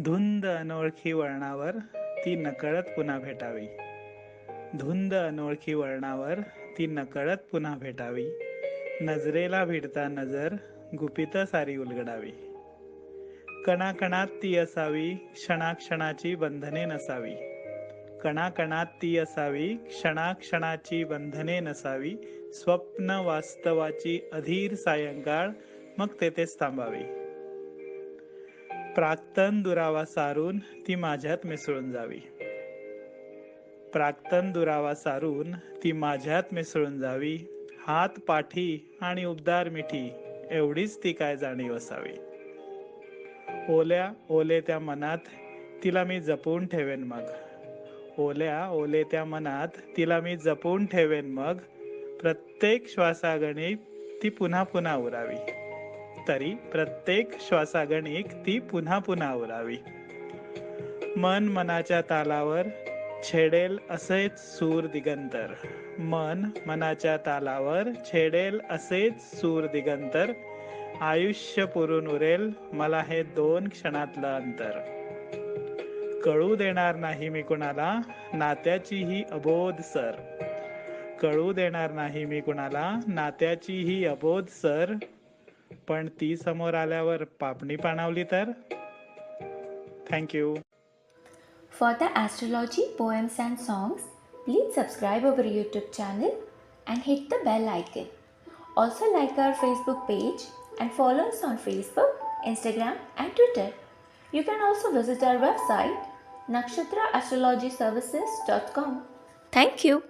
धुंद अनोळखी वळणावर ती नकळत पुन्हा भेटावी. धुंद अनोळखी वळणावर ती नकळत पुन्हा भेटावी. नजरेला भिडता नजर गुपित सारी उलगडावी. कणाकणात ती असावी क्षणाक्षणाची बंधने नसावी. कणाकणात ती असावी क्षणाक्षणाची बंधने नसावी. स्वप्न वास्तवाची अधीर सायंकाळ मग तेथेच थांबावी. प्राक्तन दुरावा सारून ती माझ्यात मिसळून जावी. प्राक्तन दुरावा सारून ती माझ्यात मिसळून जावी. हात पाठी आणि उबदार मिठी एवढीच ती काय जाणीव असावी. ओल्या ओले त्या मनात तिला मी जपून ठेवेन मग. ओल्या ओले त्या मनात तिला मी जपून ठेवेन मग. प्रत्येक श्वासागणी ती पुन्हा पुन्हा उरावी. तरी प्रत्येक श्वासागणिक ती पुन्हा पुन्हा उरावी मन मनाच्या तालावर छेडेल असेच सूर दिगंतर. मन मनाच्या तालावर छेडेल असेच सूर दिगंतर. आयुष्य पुरून उरेल मला हे दोन क्षणातलं अंतर. कळू देणार नाही मी कुणाला नात्याची ही अबोध सर. कळू देणार नाही मी कुणाला नात्याची ही अबोध सर. पण ती समोर आल्यावर पापणी पाणावली तर thank you For the astrology, poems, and songs, please subscribe our YouTube channel and hit the bell icon. Also, like our Facebook page and follow us on Facebook, Instagram, and Twitter. You can also visit our website nakshatraastrologyservices.com. Thank you.